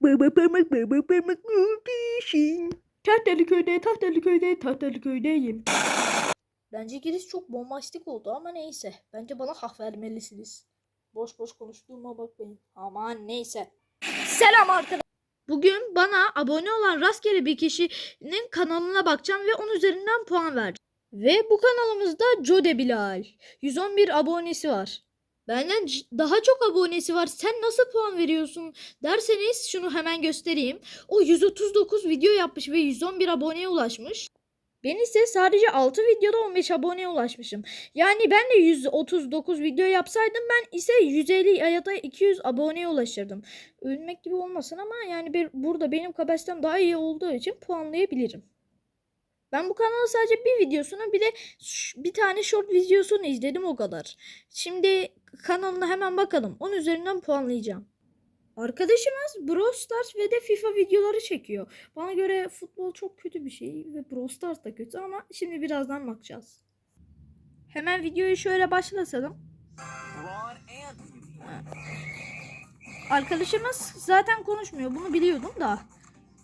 Baba parmak baba parmak peşin. Tahtalı köyde tahtalı köyde tahtalı köydeyim. Bence giriş çok bombastik oldu ama neyse. Bence bana hak vermelisiniz. Boş boş konuştuğuma bakmayın. Aman neyse. Selam arkadaşlar. Bugün bana abone olan rastgele bir kişinin kanalına bakacağım ve onun üzerinden puan vereceğim. Ve bu kanalımızda Jode Bilal. 111 abonesi var. Benden daha çok abonesi var. Sen nasıl puan veriyorsun derseniz şunu hemen göstereyim. O 139 video yapmış ve 111 aboneye ulaşmış. Ben ise sadece 6 videoda 15 aboneye ulaşmışım. Yani ben de 139 video yapsaydım ben ise 150 ya da 200 aboneye ulaşırdım. Övünmek gibi olmasın ama yani bir, burada benim kapasitem daha iyi olduğu için puanlayabilirim. Ben bu kanalın sadece bir videosunu bir de bir tane short videosunu izledim o kadar. Şimdi kanalına hemen bakalım. Onun üzerinden puanlayacağım. Arkadaşımız Brawl Stars ve de FIFA videoları çekiyor. Bana göre futbol çok kötü bir şey ve Brawl Stars da kötü ama şimdi birazdan bakacağız. Hemen videoyu şöyle başlatalım. Arkadaşımız zaten konuşmuyor. Bunu biliyordum da.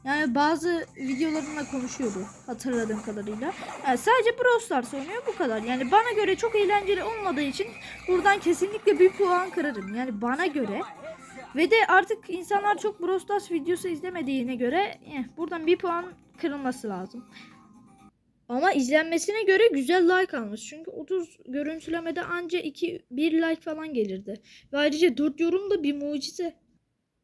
Yani bazı videolarında konuşuyordu hatırladığım kadarıyla. Yani sadece Brawl Stars oynuyor bu kadar. Yani bana göre çok eğlenceli olmadığı için buradan kesinlikle bir puan kırarım. Yani bana göre. Ve de artık insanlar çok Brawl Stars videosu izlemediğine göre eh, buradan bir puan kırılması lazım. Ama izlenmesine göre güzel like almış. Çünkü 30 görüntülemede anca 2 1 like falan gelirdi. Ve ayrıca 4 yorum da bir mucize.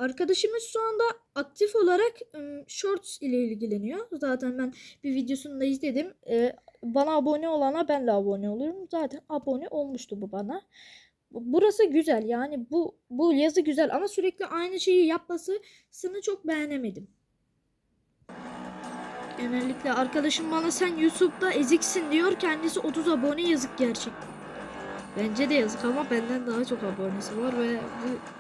Arkadaşımız şu anda aktif olarak ım, Shorts ile ilgileniyor. Zaten ben bir videosunu da izledim. Ee, bana abone olana ben de abone oluyorum. Zaten abone olmuştu bu bana. Bu- Burası güzel yani bu bu yazı güzel ama sürekli aynı şeyi yapmasını çok beğenemedim. Genellikle arkadaşım bana sen YouTube'da eziksin diyor. Kendisi 30 abone yazık gerçek. Bence de yazık ama benden daha çok abonesi var ve bu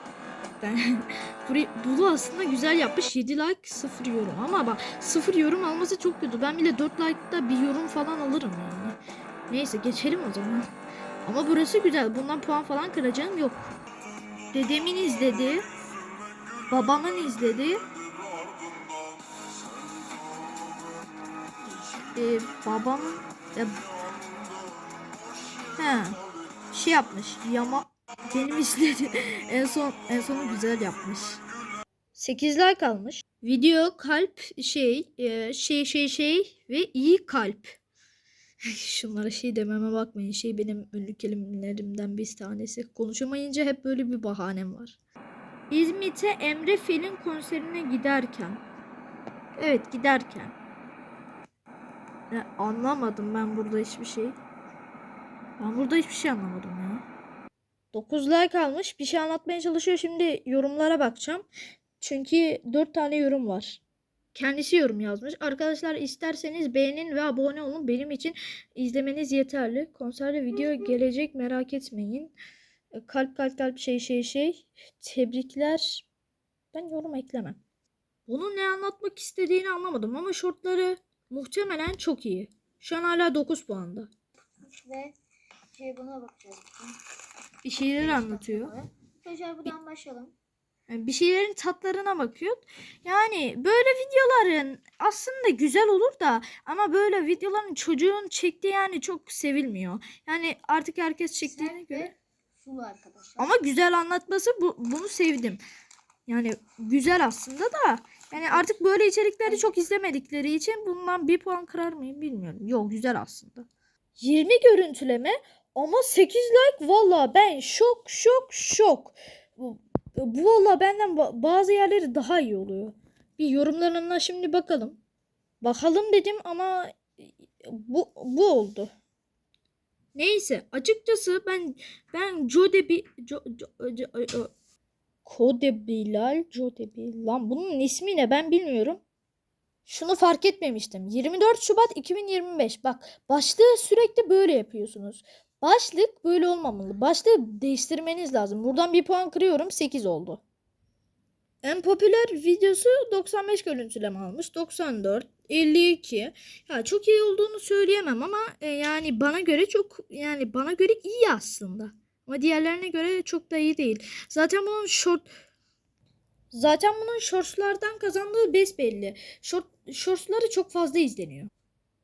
burayı- bunu aslında güzel yapmış. 7 like 0 yorum ama bak 0 yorum alması çok kötü. Ben bile 4 like'da bir yorum falan alırım yani. Neyse geçelim o zaman. Ama burası güzel. Bundan puan falan kıracağım yok. Dedemin izledi. Babamın izledi. Ee, babamın ya, he, şey yapmış. Yama benim izledi. en son en sonu güzel yapmış. 8 like almış. Video kalp şey e, şey şey şey ve iyi kalp. Şunlara şey dememe bakmayın. Şey benim ünlü kelimelerimden bir tanesi. Konuşamayınca hep böyle bir bahanem var. İzmit'e Emre Fel'in konserine giderken. Evet giderken. Ya, anlamadım ben burada hiçbir şey. Ben burada hiçbir şey anlamadım ya. 9 like almış. Bir şey anlatmaya çalışıyor. Şimdi yorumlara bakacağım. Çünkü 4 tane yorum var. Kendisi yorum yazmış. Arkadaşlar isterseniz beğenin ve abone olun. Benim için izlemeniz yeterli. Konserde video gelecek merak etmeyin. E, Kalp kalp kalp şey şey şey. Tebrikler. Ben yorum eklemem. Bunun ne anlatmak istediğini anlamadım ama şortları muhtemelen çok iyi. Şu an hala 9 puanda. Ve şey buna bakacağız. Bir şeyler anlatıyor. Arkadaşlar buradan başlayalım. Yani bir şeylerin tatlarına bakıyor. Yani böyle videoların aslında güzel olur da ama böyle videoların çocuğun çektiği yani çok sevilmiyor. Yani artık herkes çektiğine Sert göre. sulu arkadaşlar. Ama güzel anlatması bu, bunu sevdim. Yani güzel aslında da yani artık böyle içerikleri çok izlemedikleri için bundan bir puan kırar mıyım bilmiyorum. Yok güzel aslında. 20 görüntüleme ama 8 like valla ben şok şok şok. Bu, valla benden ba- bazı yerleri daha iyi oluyor. Bir yorumlarına şimdi bakalım. Bakalım dedim ama bu bu oldu. Neyse açıkçası ben ben Jode bir jo- Kode Bilal Jode Bilal lan bunun ismi ne ben bilmiyorum. Şunu fark etmemiştim. 24 Şubat 2025. Bak başlığı sürekli böyle yapıyorsunuz. Başlık böyle olmamalı. Başlığı değiştirmeniz lazım. Buradan bir puan kırıyorum. 8 oldu. En popüler videosu 95 görüntüleme almış. 94, 52. Ya çok iyi olduğunu söyleyemem ama e, yani bana göre çok yani bana göre iyi aslında. Ama diğerlerine göre çok da iyi değil. Zaten bunun short Zaten bunun shortslardan kazandığı besbelli. Short, shortsları çok fazla izleniyor.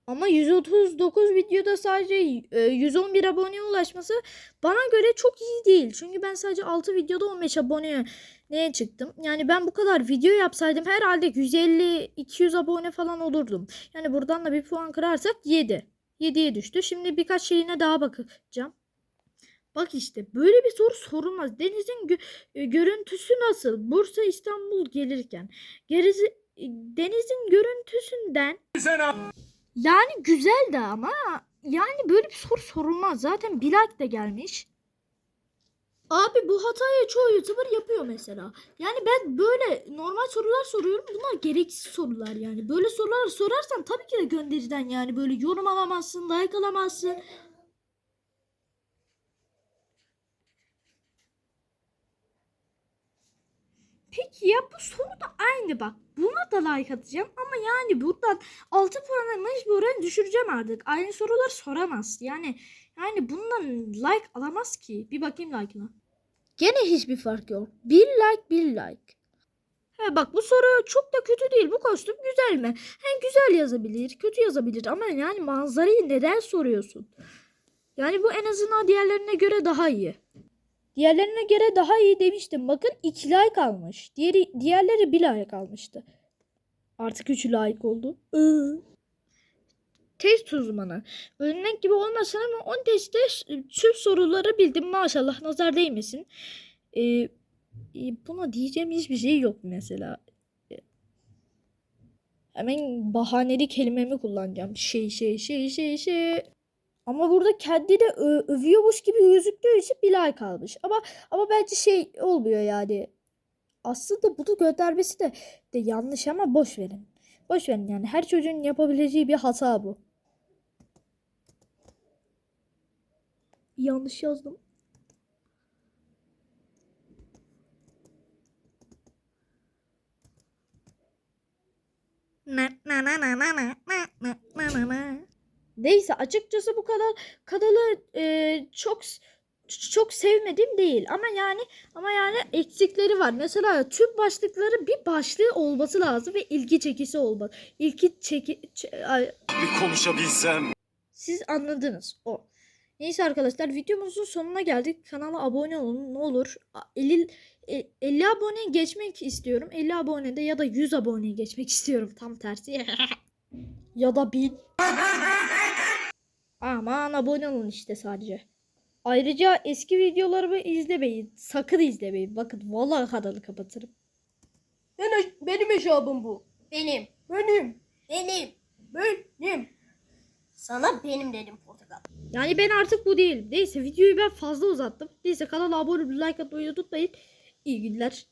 Ama 139 videoda sadece e, 111 aboneye ulaşması bana göre çok iyi değil. Çünkü ben sadece 6 videoda 15 aboneye neye çıktım. Yani ben bu kadar video yapsaydım herhalde 150-200 abone falan olurdum. Yani buradan da bir puan kırarsak 7. 7'ye düştü. Şimdi birkaç şeyine daha bakacağım. Bak işte böyle bir soru sorulmaz. Denizin gö- e, görüntüsü nasıl? Bursa İstanbul gelirken. Gerizi, e, denizin görüntüsünden yani güzel de ama yani böyle bir soru sorulmaz. Zaten bir like de gelmiş. Abi bu hatayı çoğu YouTuber yapıyor mesela. Yani ben böyle normal sorular soruyorum. Bunlar gereksiz sorular yani. Böyle sorular sorarsan tabii ki de gönderiden yani böyle yorum alamazsın, like alamazsın. Ya bu soru da aynı bak. Buna da like atacağım ama yani buradan 6 puanı mecburen düşüreceğim artık. Aynı sorular soramaz. Yani yani bundan like alamaz ki. Bir bakayım like'ına. Gene hiçbir fark yok. Bir like bir like. He bak bu soru çok da kötü değil. Bu kostüm güzel mi? He güzel yazabilir, kötü yazabilir ama yani manzarayı neden soruyorsun? Yani bu en azından diğerlerine göre daha iyi. Diğerlerine göre daha iyi demiştim. Bakın 2 like almış. Diğeri, diğerleri 1 like almıştı. Artık 3 like oldu. Iı. Test uzmanı. Örnek gibi olmasın ama 10 testte tüm soruları bildim. Maşallah nazar değmesin. Ee, e, buna diyeceğim hiçbir şey yok mesela. Hemen bahaneli kelimemi kullanacağım. Şey şey şey şey şey. Ama burada kendi de övüyormuş gibi gözüktüğü için bir like almış. Ama ama bence şey olmuyor yani. Aslında bunu göndermesi de, de yanlış ama boş verin. Boş verin yani her çocuğun yapabileceği bir hata bu. Yanlış yazdım. Na na na na na Neyse açıkçası bu kadar kanalı e, çok çok sevmedim değil ama yani ama yani eksikleri var. Mesela tüm başlıkları bir başlığı olması lazım ve ilgi çekisi olmalı. İlgi çeki ç- ay, Bir konuşabilsem. siz anladınız o. Neyse arkadaşlar videomuzun sonuna geldik. Kanala abone olun ne olur. A- 50 e, 50 abone geçmek istiyorum. 50 abonede ya da 100 aboneye geçmek istiyorum. Tam tersi. ya da 1000. Aman abone olun işte sadece. Ayrıca eski videolarımı izlemeyin. Sakın izlemeyin. Bakın vallahi kanalı kapatırım. Benim, benim hesabım bu. Benim. Benim. Benim. Benim. Sana benim dedim portakal. Yani ben artık bu değilim. Neyse videoyu ben fazla uzattım. Neyse kanala abone olmayı, like atmayı unutmayın. İyi günler.